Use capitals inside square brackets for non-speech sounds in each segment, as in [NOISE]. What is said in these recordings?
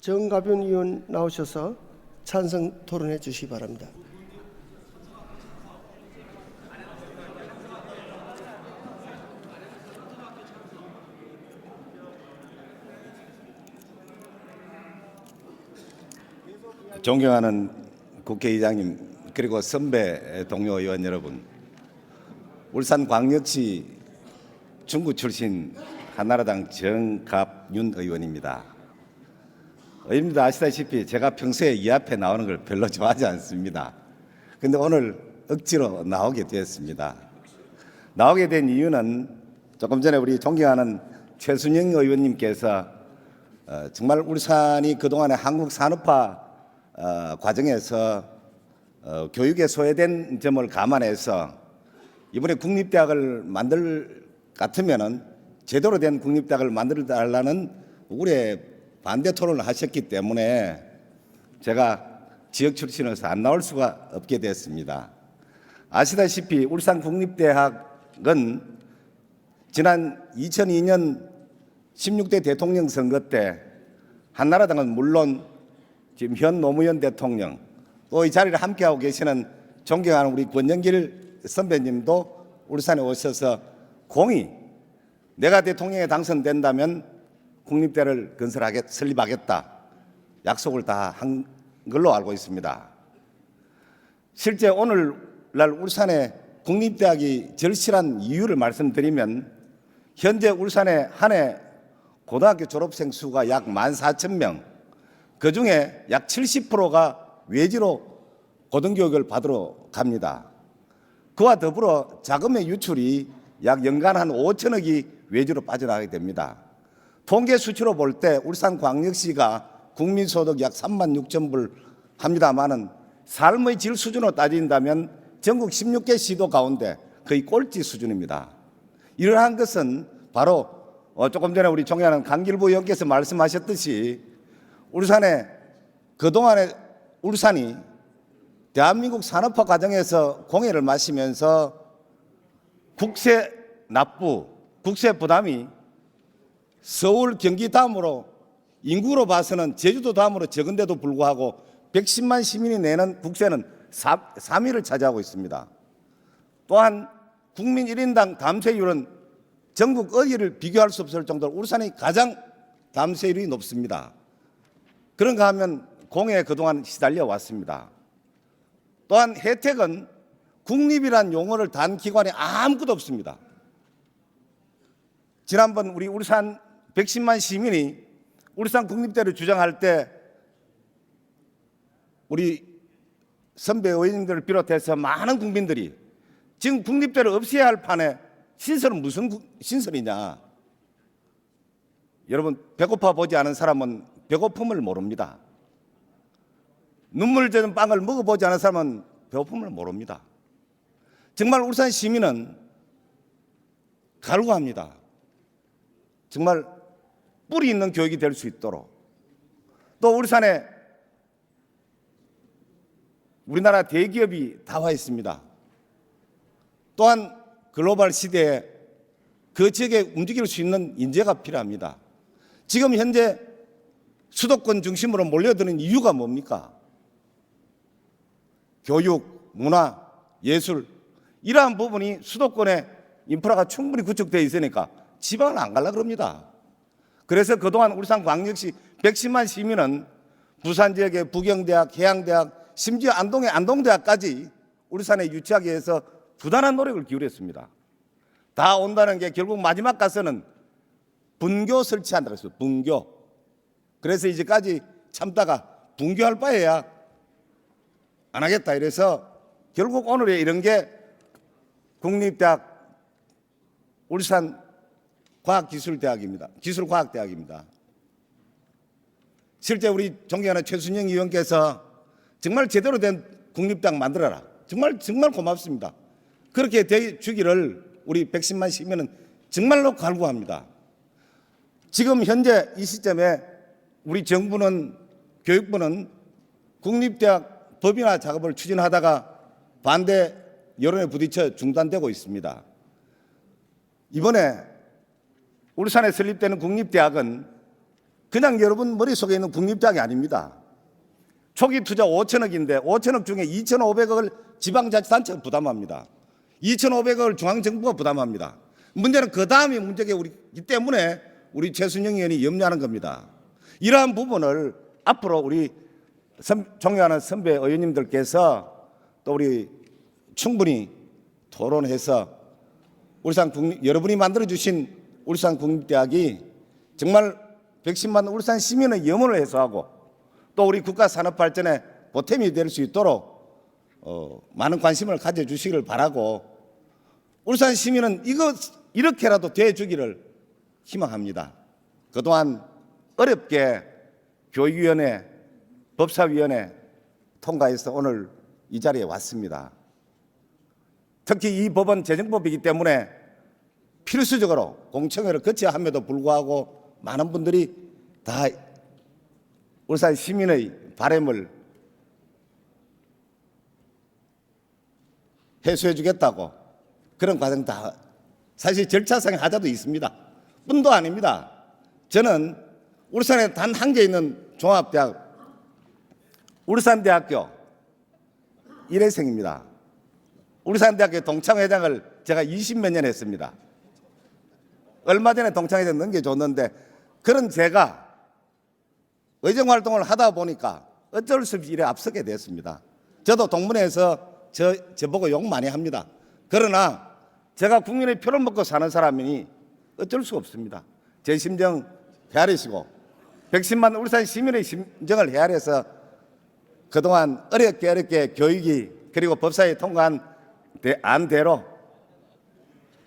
정가변 의원 나오셔서 찬성 토론해 주시기 바랍니다. 존경하는 국회의장님 그리고 선배 동료 의원 여러분 울산 광역시 중구 출신 한나라당 정갑윤 의원입니다. 의원님도 아시다시피 제가 평소에 이 앞에 나오는 걸 별로 [LAUGHS] 좋아하지 않습니다. 근데 오늘 억지로 나오게 되었습니다. 나오게 된 이유는 조금 전에 우리 존경하는 최순영 의원님께서 어, 정말 울산이 그동안의 한국 산업화 어, 과정에서 어, 교육에 소외된 점을 감안해서 이번에 국립대학을 만들 같으면은 제대로 된 국립대학을 만들어 달라는 우리의 반대 토론을 하셨기 때문에 제가 지역 출신으로서 안 나올 수가 없게 됐습니다. 아시다시피 울산 국립대학은 지난 2002년 16대 대통령 선거 때 한나라당은 물론 지금 현 노무현 대통령 또 이 자리를 함께하고 계시는 존경하는 우리 권영길 선배님도 울산에 오셔서 공이 내가 대통령에 당선된다면 국립대를 건설하겠 설립하겠다 약속을 다 한 걸로 알고 있습니다. 실제 오늘날 울산에 국립대학이 절실한 이유를 말씀드리면 현재 울산에 한해 고등학교 졸업생 수가 약 14,000명, 그 중에 약 70%가 외지로 고등교육을 받으러 갑니다. 그와 더불어 자금의 유출이 약 연간 한 5천억이 외주로 빠져나가게 됩니다. 통계 수치로 볼 때 울산 광역시가 국민소득 약 3만 6천 불 합니다만은 삶의 질 수준으로 따진다면 전국 16개 시도 가운데 거의 꼴찌 수준입니다. 이러한 것은 바로 어, 조금 전에 우리 존경하는 강길부 의원께서 말씀하셨듯이 울산에 그동안에 울산이 대한민국 산업화 과정에서 공해를 마시면서 국세 납부, 국세 부담이 서울, 경기 다음으로 인구로 봐서는 제주도 다음으로 적은데도 불구하고 110만 시민이 내는 국세는 4, 3위를 차지하고 있습니다. 또한 국민 1인당 담세율은 전국 어디를 비교할 수 없을 정도로 울산이 가장 담세율이 높습니다. 그런가 하면 공에 그동안 시달려 왔습니다. 또한 혜택은 국립이란 용어를 단 기관에 아무것도 없습니다. 지난번 우리 울산 110만 시민이 울산 국립대를 주장할 때 우리 선배 의원님들을 비롯해서 많은 국민들이 지금 국립대를 없애야 할 판에 신설은 무슨 국- 신설이냐? 여러분 배고파 보지 않은 사람은 배고픔을 모릅니다. 눈물 젖은 빵을 먹어보지 않은 사람은 배고픔을 모릅니다. 정말 울산 시민은 갈구합니다. 정말 뿌리 있는 교육이 될 수 있도록 또 울산에 우리나라 대기업이 다 와 있습니다. 또한 글로벌 시대에 그 지역에 움직일 수 있는 인재가 필요합니다. 지금 현재 수도권 중심으로 몰려드는 이유가 뭡니까? 교육, 문화, 예술 이러한 부분이 수도권에 인프라가 충분히 구축되어 있으니까 지방을 안 갈라 그럽니다. 그래서 그동안 울산 광역시 110만 시민은 부산 지역의 부경대학, 해양대학, 심지어 안동의 안동대학까지 울산에 유치하기 위해서 부단한 노력을 기울였습니다. 다 온다는 게 결국 마지막 가서는 분교 설치한다고 했어요. 분교. 그래서 이제까지 참다가 분교할 바에야 안 하겠다 이래서 결국 오늘의 이런 게 국립대학 울산 과학기술대학입니다. 기술과학대학입니다. 실제 우리 존경하는 최순영 의원께서 정말 제대로 된 국립대학 만들어라. 정말 정말 고맙습니다. 그렇게 돼 주기를 우리 110만 시민은 정말로 갈구합니다. 지금 현재 이 시점에 우리 정부는 교육부는 국립대학 법인화 작업을 추진하다가 반대 여론에 부딪혀 중단되고 있습니다. 이번에 울산에 설립되는 국립대학은 그냥 여러분 머릿속에 있는 국립대학이 아닙니다. 초기 투자 5천억인데 5천억 중에 2,500억을 지방자치단체가 부담합니다. 2,500억을 중앙정부가 부담합니다. 문제는 그 다음이 문제가 우리기 때문에 우리 최순영 의원이 염려하는 겁니다. 이러한 부분을 앞으로 우리 선, 존경하는 선배 의원님들께서 또 우리 충분히 토론해서 울산 국립, 여러분이 만들어주신 울산 국립대학이 정말 110만 울산 시민의 염원을 해소하고 또 우리 국가 산업 발전에 보탬이 될 수 있도록 어, 많은 관심을 가져주시기를 바라고 울산 시민은 이거 이렇게라도 돼주기를 희망합니다. 그동안 어렵게 교육위원회, 법사위원회 통과해서 오늘 이 자리에 왔습니다. 특히 이 법은 재정법이기 때문에 필수적으로 공청회를 거쳐야 함에도 불구하고 많은 분들이 다 울산 시민의 바램을 해소해 주겠다고 그런 과정 다 사실 절차상의 하자도 있습니다. 뿐도 아닙니다. 저는 울산에 단 한 개 있는 종합대학 울산대학교 1회생입니다. 울산대학교 동창회장을 제가 20몇 년 했습니다. 얼마 전에 동창회장 넘겨줬는데 그런 제가 의정 활동을 하다 보니까 어쩔 수 없이 일에 앞서게 됐습니다. 저도 동문회에서 저, 저보고 욕 많이 합니다. 그러나 제가 국민의 표를 먹고 사는 사람이니 어쩔 수 없습니다. 제 심정 헤아리시고 110만 울산 시민의 심정을 헤아려서 그동안 어렵게 어렵게 교육이 그리고 법사위 통과한 대- 안대로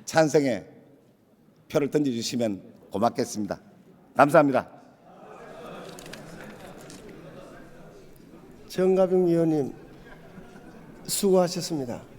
찬성의 표를 던져주시면 고맙겠습니다. 감사합니다. 정가병 위원님 수고하셨습니다.